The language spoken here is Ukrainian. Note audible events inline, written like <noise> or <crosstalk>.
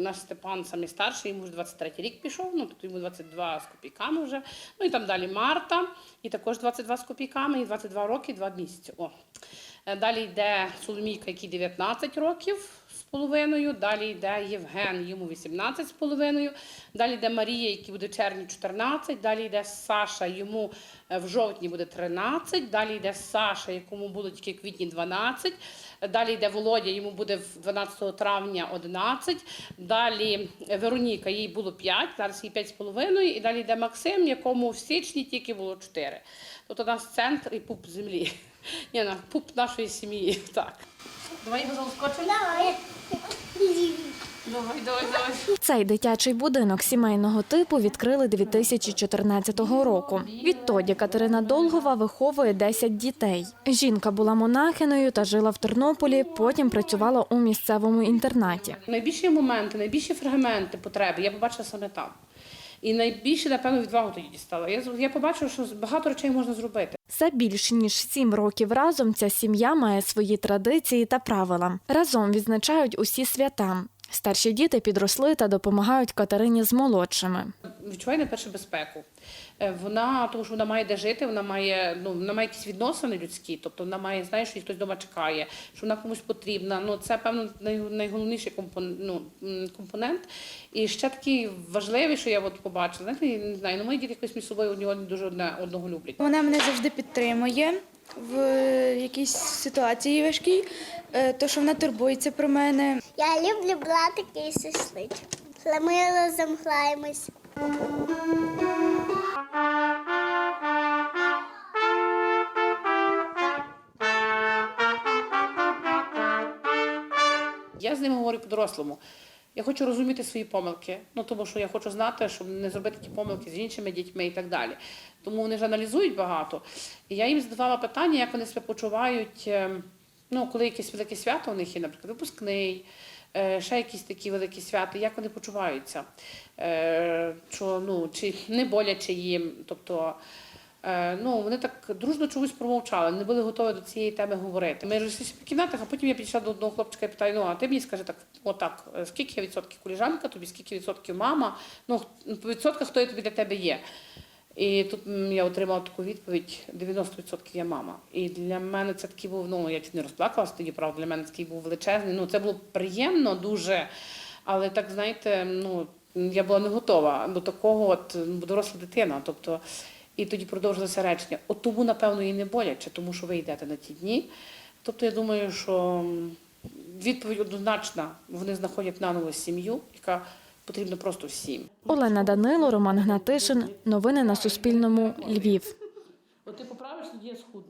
Наш Степан самий старший, йому вже 23 рік пішов, ну тобто йому 22 з копійками вже. Ну і там далі Марта, і також 22 з копійками, і 22 роки, і 2 місяці. О. Е, Далі йде Соломійка, який 19 років з половиною. Далі йде Євген, йому 18 з половиною. Далі йде Марія, який буде в червні 14. Далі йде Саша, йому е, в жовтні буде 13. Далі йде Саша, якому було тільки квітні 12. Далі йде Володя, йому буде в 12 травня 11. Далі Вероніка, їй було 5, зараз їй 5 з половиною. І далі йде Максим, якому в січні тільки було 4. Тобто у нас центр і пуп землі. <laughs> Ні, на пуп нашої сім'ї. <laughs> Так. Давай його заскочимо. Давай. Давай, давай, давай. Цей дитячий будинок сімейного типу відкрили 2014 року. Відтоді Катерина Долгова виховує 10 дітей. Жінка була монахиною та жила в Тернополі, потім працювала у місцевому інтернаті. Найбільші моменти, найбільші фрагменти потреби я побачила саме там. І найбільше, напевно, відвагу тоді дістала. Я, я побачила, що багато речей можна зробити. За більш ніж сім років разом ця сім'я має свої традиції та правила. Разом відзначають усі свята. Старші діти підросли та допомагають Катерині з молодшими. Відчуває найперше безпеку. Е, Вона, тому що вона має де жити, вона має, ну, вона має якісь відносини людські, тобто вона має, знає, що їй хтось вдома чекає, що вона комусь потрібна. Ну, це, певно, найголовніший ну, компонент. І ще такий важливий, що я от побачила, знаєте, я не знаю, ну, мої діти якось між собою одні одні дуже одне одного люблять. Вона мене завжди підтримує в якійсь ситуації важкій, е, то що вона турбується про мене. Я люблю братики і сестричок. Ми граємось. Я з ним говорю по-дорослому. Я хочу розуміти свої помилки, ну тому що я хочу знати, щоб не зробити ті помилки з іншими дітьми і так далі. Тому вони ж аналізують багато. І я їм задавала питання, як вони себе почувають, е, ну, коли якесь велике свято у них є, наприклад, випускний, ще якісь такі великі свята, як вони почуваються, Е, що, ну, чи не боляче їм. Тобто, Е, ну, вони так дружно чомусь промовчали, не були готові до цієї теми говорити. Ми розійшлися по кімнатах, а потім я підійшла до одного хлопчика і питаю: ну, а ти мені скажи так, отак, е, скільки відсотків коліжанка, тобі скільки відсотків мама, ну, по відсотках хто тобі для тебе є. І тут я отримала таку відповідь: 90% я мама. І для мене це такий був, ну я чуть не розплакалася тоді, правда, для мене такий був величезний. Ну, це було приємно дуже, але так, знаєте, ну, я була не готова до такого, от доросла дитина. Тобто, і тоді продовжилося речення. От тому, напевно, і не боляче, тому що ви йдете на ті дні. Тобто, я думаю, що відповідь однозначна. Вони знаходять наново сім'ю, яка потрібна просто всім. Олена Данило, Роман Гнатишин. Новини на Суспільному. Львів. От ти поправиш, тоді я схудну.